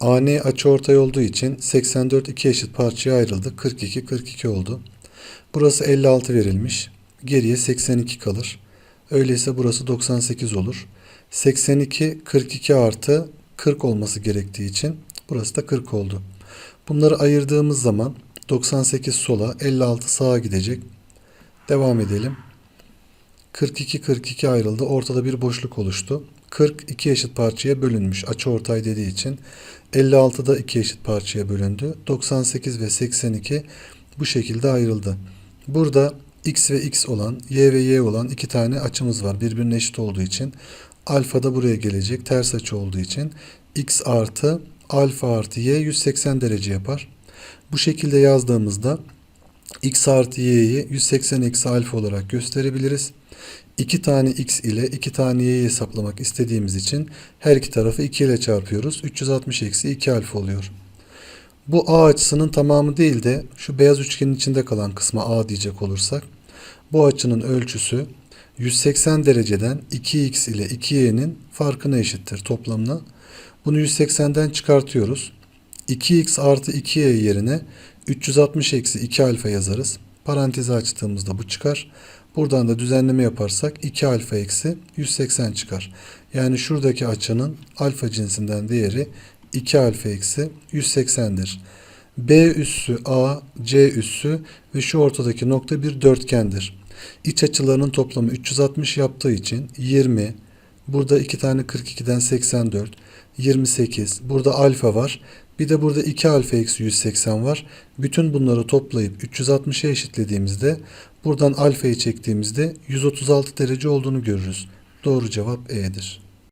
Ani açıortay olduğu için 84 iki eşit parçaya ayrıldı. 42 42 oldu. Burası 56 verilmiş. Geriye 82 kalır. Öyleyse burası 98 olur. 82 42 artı 40 olması gerektiği için burası da 40 oldu. Bunları ayırdığımız zaman 98 sola 56 sağa gidecek. Devam edelim. 42 42 ayrıldı. Ortada bir boşluk oluştu. 40 iki eşit parçaya bölünmüş. Açı ortay dediği için 56 da iki eşit parçaya bölündü. 98 ve 82 bu şekilde ayrıldı. Burada x ve x olan, y ve y olan iki tane açımız var. Birbirine eşit olduğu için. Alfa da buraya gelecek. Ters açı olduğu için x artı alfa artı y 180 derece yapar. Bu şekilde yazdığımızda x artı y'yi 180 eksi alfa olarak gösterebiliriz. 2 tane x ile 2 tane y'yi hesaplamak istediğimiz için her iki tarafı 2 ile çarpıyoruz. 360 eksi 2 alfa oluyor. Bu a açısının tamamı değil de şu beyaz üçgenin içinde kalan kısma a diyecek olursak bu açının ölçüsü 180 dereceden 2x ile 2y'nin farkına eşittir toplamına. Bunu 180'den çıkartıyoruz. 2x artı 2y yerine 360 eksi 2 alfa yazarız. Parantezi açtığımızda bu çıkar. Buradan da düzenleme yaparsak 2 alfa eksi 180 çıkar. Yani şuradaki açının alfa cinsinden değeri 2 alfa eksi 180'dir. B üssü A, C üssü ve şu ortadaki nokta bir dörtgendir. İç açılarının toplamı 360 yaptığı için 20, burada 2 tane 42'den 84, 28, burada alfa var. Bir de burada 2 alfa eksi 180 var. Bütün bunları toplayıp 360'a eşitlediğimizde buradan alfayı çektiğimizde 136 derece olduğunu görürüz. Doğru cevap E'dir.